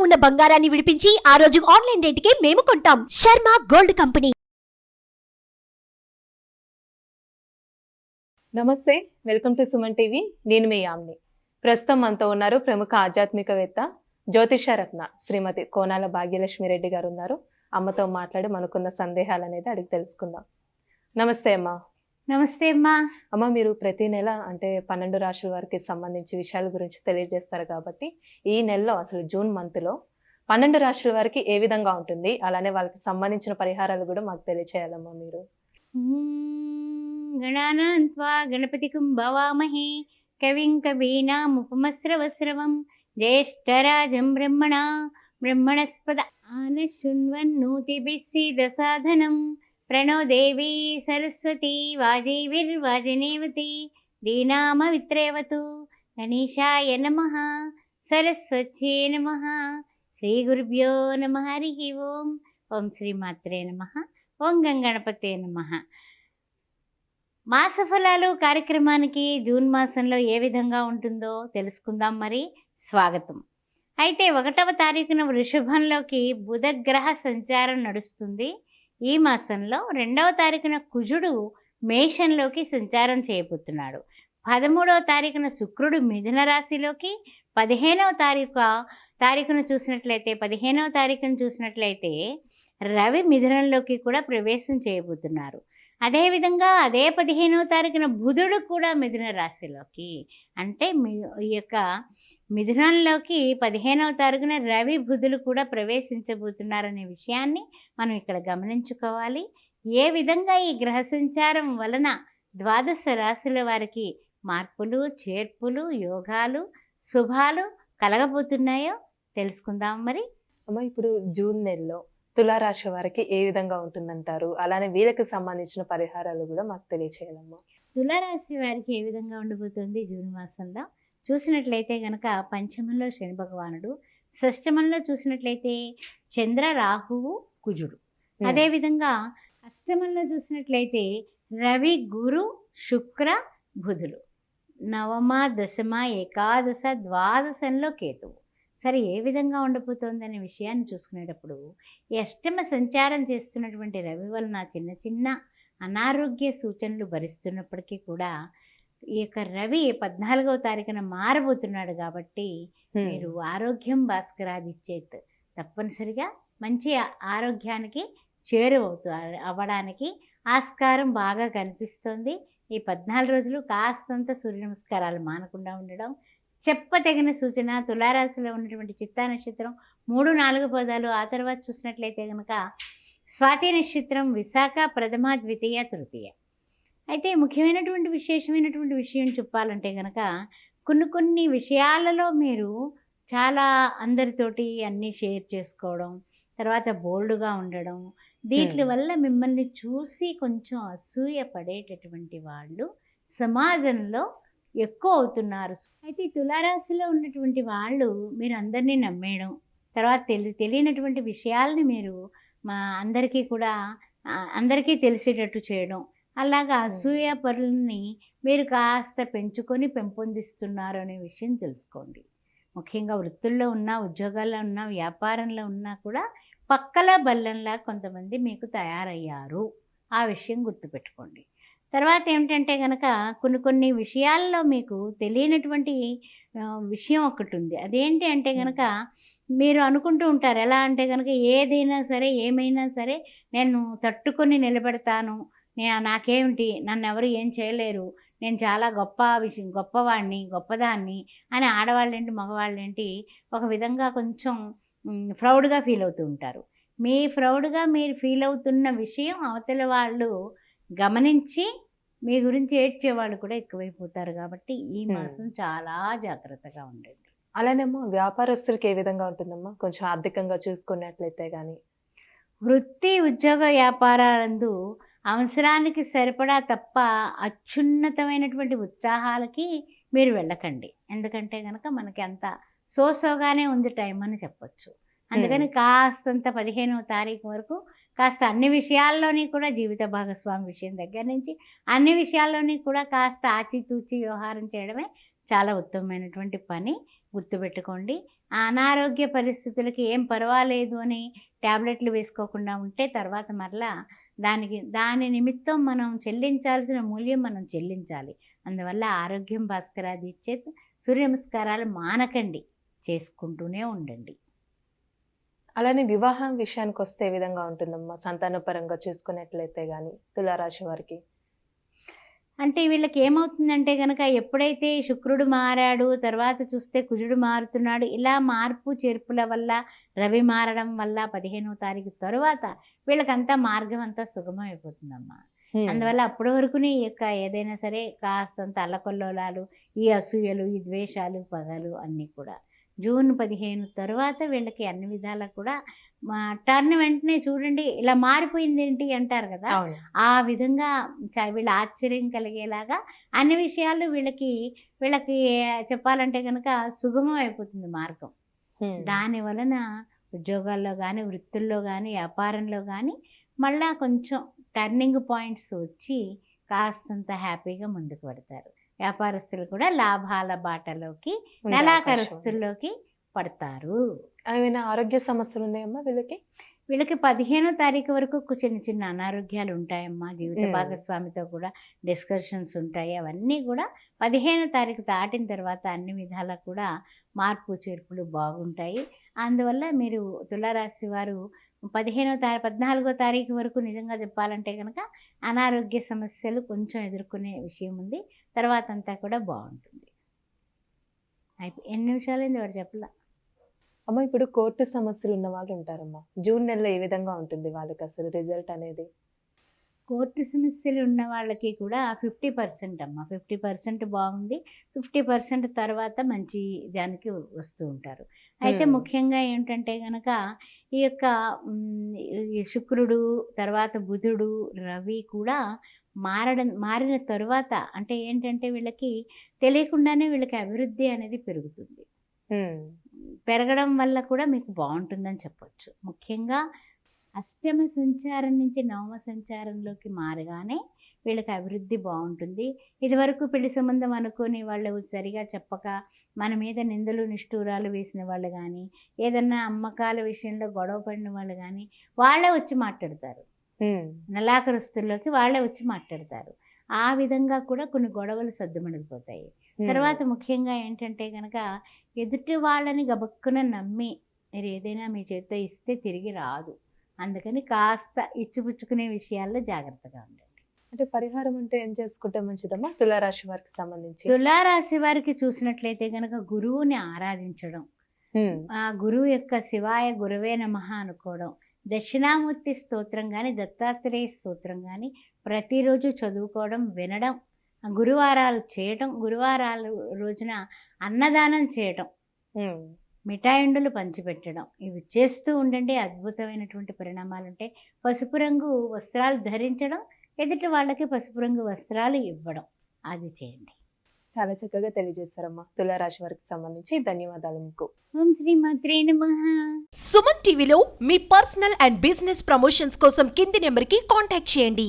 ఉన్న బంగారాన్ని విడిపించి ఆ రోజు ఆన్లైన్ రేటుకే మేము కొంటాం. Sharma gold company. నమస్తే వెల్కమ్ టు సుమన్ టీవీ. నేను మీ యామ్ని. ప్రస్తుతం మనతో ఉన్నారు ప్రముఖ ఆధ్యాత్మికవేత్త జ్యోతిష రత్న శ్రీమతి కోనాల భాగ్యలక్ష్మి రెడ్డి గారు ఉన్నారు. అమ్మతో మాట్లాడి మనకున్న సందేహాలు అనేది అడిగి తెలుసుకుందాం. నమస్తే అమ్మా. నమస్తే అమ్మా. అమ్మ మీరు ప్రతి నెల అంటే పన్నెండు రాశుల వారికి సంబంధించి విషయాల గురించి తెలియజేస్తారు కాబట్టి ఈ నెలలో అసలు జూన్ మంత్లో పన్నెండు రాశుల వారికి ఏ విధంగా ఉంటుంది? అలానే వాళ్ళకి సంబంధించిన పరిహారాలు కూడా మాకు తెలియచేయాలమ్మా మీరు. గణపతి గణపతికం భవామహే. కవిం కవీనాం ఉపమస్రవస్రవం జ్యేష్ఠరాజం బ్రహ్మణ. బ్రహ్మణస్పద ఆన శృణ్వన్నోతిభిస్సీద సాధనం ప్రణోదేవీ సరస్వతీ దీనామ దీనామవిత్రేవతు గణేషాయ నమ సరస్వత్యే నమ శ్రీ గురుభ్యో నమ హరి ఓం ఓం శ్రీమాత్రే నమ ఓం గంగణపతే నమ. మాసఫలాలు కార్యక్రమానికి జూన్ మాసంలో ఏ విధంగా ఉంటుందో తెలుసుకుందాం మరి. స్వాగతం. అయితే ఒకటవ తారీఖున వృషభంలోకి బుధగ్రహ సంచారం నడుస్తుంది. ఈ మాసంలో రెండవ తారీఖున కుజుడు మేషంలోకి సంచారం చేయబోతున్నాడు. పదమూడవ తారీఖున శుక్రుడు మిథున రాశిలోకి పదిహేనవ తారీఖు తారీఖున చూసినట్లయితే పదిహేనవ తారీఖును చూసినట్లయితే రవి మిథునంలోకి కూడా ప్రవేశం చేయబోతున్నారు. అదేవిధంగా అదే పదిహేనవ తారీఖున బుధుడు కూడా మిథున రాశిలోకి అంటే మీ ఈ యొక్క మిథునంలోకి పదిహేనవ తారీఖున రవి బుధులు కూడా ప్రవేశించబోతున్నారనే విషయాన్ని మనం ఇక్కడ గమనించుకోవాలి. ఏ విధంగా ఈ గ్రహ సంచారం వలన ద్వాదశ రాశుల వారికి మార్పులు చేర్పులు యోగాలు శుభాలు కలగబోతున్నాయో తెలుసుకుందాం మరి. అమ్మ ఇప్పుడు జూన్ నెలలో తులారాశి వారికి ఏ విధంగా ఉంటుందంటారు? అలానే వీళ్ళకి సంబంధించిన పరిహారాలు కూడా మాకు తెలియచేయాలమ్మా. తులారాశి వారికి ఏ విధంగా ఉండబోతుంది జూన్ మాసంలో? చూసినట్లయితే గనక పంచమంలో శని భగవానుడు షష్టమంలో చూసినట్లయితే చంద్ర రాహువు కుజుడు. అదేవిధంగా అష్టమంలో చూసినట్లయితే రవి గురు శుక్ర బుధులు నవమ దశమ ఏకాదశ ద్వాదశంలో కేతువు. సరే ఏ విధంగా ఉండబోతోందనే విషయాన్ని చూసుకునేటప్పుడు అష్టమ సంచారం చేస్తున్నటువంటి రవి వలన చిన్న చిన్న అనారోగ్య సూచనలు భరిస్తున్నప్పటికీ కూడా ఈ యొక్క రవి పద్నాలుగవ తారీఖున మారబోతున్నాడు కాబట్టి మీరు ఆరోగ్యం భాస్కరాదిచ్చేత్ తప్పనిసరిగా మంచి ఆరోగ్యానికి చేరువవుతూ అవ్వడానికి ఆస్కారం బాగా కనిపిస్తుంది. ఈ పద్నాలుగు రోజులు కాస్తంత సూర్య నమస్కారాలు మానకుండా ఉండడం చెప్పతగిన సూచన తులారాశిలో ఉన్నటువంటి చిత్తా నక్షత్రం మూడు నాలుగు పదాలు ఆ తర్వాత చూసినట్లయితే కనుక స్వాతి నక్షత్రం విశాఖ ప్రథమ ద్వితీయ తృతీయ అయితే ముఖ్యమైనటువంటి విశేషమైనటువంటి విషయం చెప్పాలంటే కనుక కొన్ని కొన్ని విషయాలలో మీరు చాలా అందరితోటి అన్నీ షేర్ చేసుకోవడం తర్వాత బోల్డ్గా ఉండడం Hmm. వల్ల మిమ్మల్ని చూసి కొంచెం అసూయ పడేటటువంటి వాళ్ళు సమాజంలో ఎక్కువ అవుతున్నారు. అయితే తులారాశిలో ఉన్నటువంటి వాళ్ళు మీరు అందరినీ నమ్మేయడం తర్వాత తెలి తెలియనటువంటి విషయాల్ని మీరు మా అందరికీ కూడా అందరికీ తెలిసేటట్టు చేయడం. అలాగా అసూయ పరులని మీరు కాస్త పెంచుకొని పెంపొందిస్తున్నారు అనే విషయం తెలుసుకోండి. ముఖ్యంగా వృత్తుల్లో ఉన్నా ఉద్యోగాల్లో ఉన్నా వ్యాపారంలో ఉన్నా కూడా పక్కల బల్లంలా కొంతమంది మీకు తయారయ్యారు. ఆ విషయం గుర్తుపెట్టుకోండి. తర్వాత ఏమిటంటే కనుక కొన్ని కొన్ని విషయాల్లో మీకు తెలియనటువంటి విషయం ఒకటి ఉంది అదేంటి అంటే కనుక మీరు అనుకుంటూ ఉంటారు. ఎలా అంటే కనుక ఏదైనా సరే ఏమైనా సరే నేను తట్టుకొని నిలబెడతాను. నేను నాకేమిటి? నన్ను ఎవరు ఏం చేయలేరు. నేను చాలా గొప్ప విషయం గొప్పవాడిని గొప్పదాన్ని అని ఆడవాళ్ళేంటి మగవాళ్ళేంటి ఒక విధంగా కొంచెం ప్రౌడ్గా ఫీల్ అవుతూ ఉంటారు. మీ ప్రౌడ్గా మీరు ఫీల్ అవుతున్న విషయం అవతల వాళ్ళు గమనించి మీ గురించి ఏడ్చే వాళ్ళు కూడా ఎక్కువైపోతారు కాబట్టి ఈ. మాసం చాలా జాగ్రత్తగా ఉండండి. అలానేమో వ్యాపారస్తులకి ఏ విధంగా ఉంటుందమ్మా? కొంచెం ఆర్థికంగా చూసుకున్నట్లయితే కానీ వృత్తి ఉద్యోగ వ్యాపారాలందు అవసరానికి సరిపడా తప్ప అత్యున్నతమైనటువంటి ఉత్సాహాలకి మీరు వెళ్ళకండి. ఎందుకంటే కనుక మనకి అంత సోసోగానే ఉంది టైం అని చెప్పొచ్చు. అందుకని కాస్తంత పదిహేనవ తారీఖు వరకు కాస్త అన్ని విషయాల్లోని కూడా జీవిత భాగస్వామి విషయం దగ్గర నుంచి అన్ని విషయాల్లోని కూడా కాస్త ఆచితూచి వ్యవహారం చేయడమే చాలా ఉత్తమమైనటువంటి పని. గుర్తుపెట్టుకోండి. అనారోగ్య పరిస్థితులకి ఏం పర్వాలేదు అని ట్యాబ్లెట్లు వేసుకోకుండా ఉంటే తర్వాత మరలా దానికి దాని నిమిత్తం మనం చెల్లించాల్సిన మూల్యం మనం చెల్లించాలి. అందువల్ల ఆరోగ్యం భాస్కరాది ఇచ్చే సూర్య నమస్కారాలు మానకండి. చేసుకుంటూనే ఉండండి. అలానే వివాహం విషయానికి వస్తే ఏ విధంగా ఉంటుందమ్మా? సంతానపరంగా చూసుకున్నట్లయితే గాని తులారాశి వారికి? అంటే వీళ్ళకి ఏమవుతుందంటే కనుక ఎప్పుడైతే శుక్రుడు మారాడు తర్వాత చూస్తే కుజుడు మారుతున్నాడు ఇలా మార్పు చేర్పుల వల్ల రవి మారడం వల్ల పదిహేనవ తారీఖు తర్వాత వీళ్ళకంతా మార్గం అంతా సుగమం అయిపోతుందమ్మా హ్మ్. అందువల్ల అప్పటి వరకునే ఈ యొక్క ఏదైనా సరే కాస్తంత అల్లకొల్లోలాలు ఈ అసూయలు ఈ ద్వేషాలు పగలు అన్నీ కూడా. జూన్ పదిహేను తర్వాత వీళ్ళకి అన్ని విధాలా కూడా మా టర్న్ వెంటనే చూడండి ఇలా మారిపోయింది ఏంటి అంటారు కదా ఆ విధంగా వీళ్ళ ఆశ్చర్యం కలిగేలాగా అన్ని విషయాలు వీళ్ళకి వీళ్ళకి చెప్పాలంటే కనుక సుగమం అయిపోతుంది మార్గం. దాని వలన ఉద్యోగాల్లో కానీ వృత్తుల్లో కానీ వ్యాపారంలో కానీ మళ్ళా కొంచెం టర్నింగ్ పాయింట్స్ వచ్చి కాస్తంత హ్యాపీగా ముందుకు పడతారు. వ్యాపారస్తులు కూడా లాభాల బాటలోకి. నెలాఖరుస్తుల్లోకి పడతారు. ఏమైనా ఆరోగ్య సమస్యలు ఉన్నాయమ్మా వీళ్ళకి? వీళ్ళకి పదిహేనో తారీఖు వరకు చిన్న చిన్న అనారోగ్యాలు ఉంటాయమ్మా. జీవిత. భాగస్వామితో కూడా డిస్కషన్స్ ఉంటాయి. అవన్నీ కూడా పదిహేనో తారీఖు దాటిన తర్వాత అన్ని విధాలా కూడా మార్పు చేర్పులు బాగుంటాయి. అందువల్ల మీరు తులారాశి వారు పదిహేనో తారీఖు పద్నాలుగో తారీఖు వరకు నిజంగా చెప్పాలంటే కనుక అనారోగ్య సమస్యలు కొంచెం ఎదుర్కొనే విషయం ఉంది. తర్వాత అంతా కూడా బాగుంటుంది. అయితే ఎన్ని నిమిషాలైంది వాడు చెప్పలా? అమ్మ ఇప్పుడు కోర్టు సమస్యలు ఉన్న వాళ్ళు ఉంటారమ్మా. జూన్ నెలలో ఏ విధంగా ఉంటుంది వాళ్ళకి అసలు రిజల్ట్ అనేది? కోర్టు సమస్యలు ఉన్న వాళ్ళకి కూడా ఫిఫ్టీ పర్సెంట్ అమ్మ. ఫిఫ్టీ పర్సెంట్ బాగుంది. ఫిఫ్టీ పర్సెంట్ తర్వాత మంచి దానికి వస్తూ ఉంటారు. అయితే. ముఖ్యంగా ఏంటంటే కనుక ఈ యొక్క శుక్రుడు తర్వాత బుధుడు రవి కూడా మారడం మారిన తరువాత అంటే ఏంటంటే వీళ్ళకి తెలియకుండానే వీళ్ళకి అభివృద్ధి అనేది పెరుగుతుంది. పెరగడం వల్ల కూడా మీకు బాగుంటుందని చెప్పొచ్చు. ముఖ్యంగా అష్టమ సంచారం నుంచి నవమ సంచారంలోకి మారగానే వీళ్ళకి అభివృద్ధి బాగుంటుంది. ఇదివరకు పెళ్ళి సంబంధం అనుకొని వాళ్ళు సరిగా చెప్పక మన మీద నిందలు నిష్ఠూరాలు వేసిన వాళ్ళు కానీ ఏదన్నా అమ్మకాల విషయంలో గొడవ పడిన వాళ్ళు కానీ వాళ్ళే వచ్చి మాట్లాడతారు. హ్మ్. నెలాఖరుస్తుల్లోకి వాళ్ళే వచ్చి మాట్లాడతారు. ఆ విధంగా కూడా కొన్ని గొడవలు సర్దుమణిగిపోతాయి. తర్వాత ముఖ్యంగా ఏంటంటే కనుక ఎదుటి వాళ్ళని గబక్కున నమ్మి మీరు ఏదైనా మీ చేతితో ఇస్తే తిరిగి రాదు. అందుకని కాస్త ఇచ్చిపుచ్చుకునే విషయాల్లో జాగ్రత్తగా ఉండండి అంటే పరిహారం అంటే ఏం చేసుకుంటే మంచిదమ్మా తులారాశి వారికి సంబంధించి తులారాశి వారికి చూసినట్లయితే కనుక గురువుని ఆరాధించడం. ఆ గురువు యొక్క శివాయ గురువే నమః అనుకోవడం దక్షిణామూర్తి స్తోత్రం కానీ దత్తాత్రేయ స్తోత్రం కానీ ప్రతిరోజు చదువుకోవడం వినడం గురువారాలు చేయటం గురువారాలు రోజున అన్నదానం చేయటం. మిఠాయిండులు పంచిపెట్టడం. ఇవి చేస్తూ ఉండండి. అద్భుతమైనటువంటి పరిణామాలు ఉంటాయి పసుపు రంగు వస్త్రాలు ధరించడం ఎదుటి వాళ్ళకి పసుపు రంగు వస్త్రాలు ఇవ్వడం. అది చేయండి. చాలా చక్కగా తెలియజేశారమ్మా. తులారాశి వారికి సంబంధించి ధన్యవాదాలు మీకు. ఓం శ్రీ మాత్రే నమః. సుమన్ టీవీలో మీ పర్సనల్ అండ్ బిజినెస్ ప్రమోషన్స్ కోసం కింది నెంబర్కి కాంటాక్ట్ చేయండి.